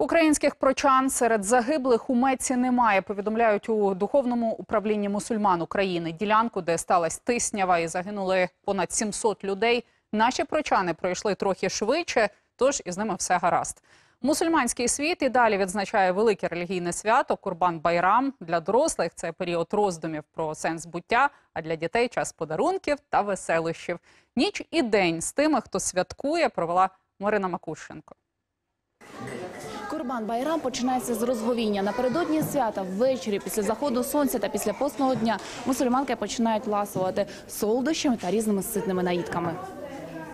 Українських прочан серед загиблих у Меці немає. Повідомляють у духовному управлінні мусульман України. Ділянку, де сталася тиснява і загинули понад 700 людей. Наші прочани пройшли трохи швидше, тож із ними все гаразд. Мусульманський світ і далі відзначає велике релігійне свято Курбан Байрам. Для дорослих це період роздумів про сенс буття, а для дітей час подарунків та веселощів. Ніч і день з тими, хто святкує, провела Марина Макушенко. Курбан Байрам починається з розговіння. Напередодні свята ввечері після заходу сонця та після постного дня мусульманки починають ласувати солодощами та різними ситними наїдками.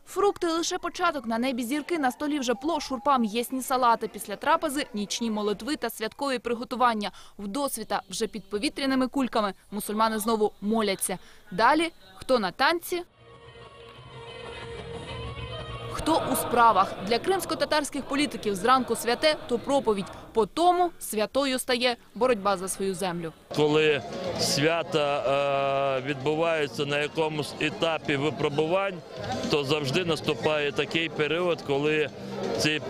Фрукти лише початок. На небі зірки, на столі вже плов, шурпа, м'ясні салати. Після трапези нічні молитви та святкові приготування. Вдосвіта вже під повітряними кульками мусульмани знову моляться. Далі хто на танці, Хто у справах для кримсько-татарських політиків зранку святе, то проповідь. По тому святою стає боротьба за свою землю. коли свята е, відбуваються на якомусь етапі випробувань, то завжди наступає такий період, коли ці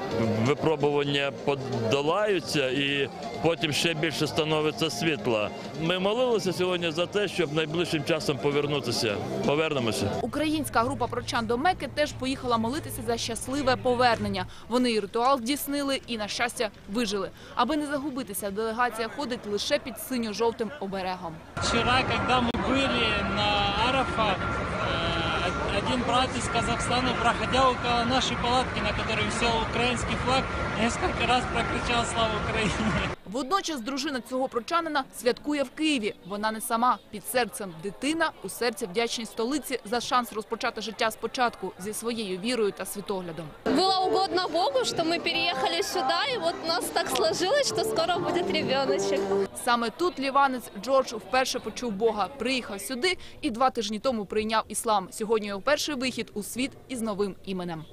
випробування подолаються і потім ще більше становиться світла. Ми молилися сьогодні за те, щоб найближчим часом повернутися. Повернемося. Українська група прочан до Мекки теж поїхала молитися за щасливе повернення. Вони і ритуал здійснили, і на щастя вижили. Аби не загубитися, делегація ходить лише під синьо-жовтим оберегом. Вчера, когда мы были на Арафа, э, один брат из Казахстана, проходя около нашей палатки, на которой висел украинский флаг, несколько раз прокричал «Слава Украине!». Водночас дружина цього прочанина святкує в Києві. Вона не сама під серцем дитина, у серці вдячність столиці за шанс розпочати життя спочатку зі своєю вірою та світоглядом. Было угодно Богу, что мы переехали сюда, и вот у нас так сложилось, что скоро будет ребеночек. Саме тут ліванець Джордж вперше почув Бога, приїхав сюди і два тижні тому прийняв іслам. Сьогодні його перший вихід у світ із новим іменем.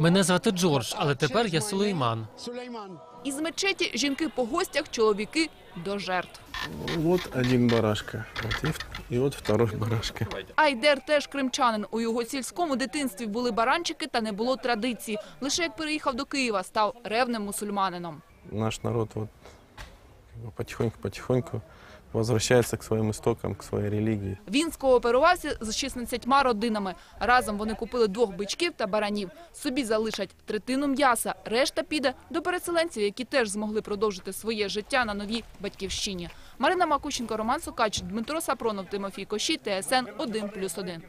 Мене звати Джордж, але тепер я Сулейман. Із мечеті жінки по гостях, чоловіки до жертв. Вот один барашка, и, в- и вот второй барашка. Айдер теж кримчанин. У його сільському дитинстві були баранчики та не було традиції. Лише як переїхав до Києва, став ревним мусульманином. Наш народ бы потихоньку-потихоньку возвращается к своїм істокам, к своїй релігії. Він скооперувався з 16 родинами. Разом вони купили двох бичків та баранів. Собі залишать третину м'яса. Решта піде до переселенців, які теж змогли продовжити своє життя на новій батьківщині. Марина Макущенко, Роман Сукач, Дмитро Сапронов, Тимофій Кощій, ТСН 1+,1.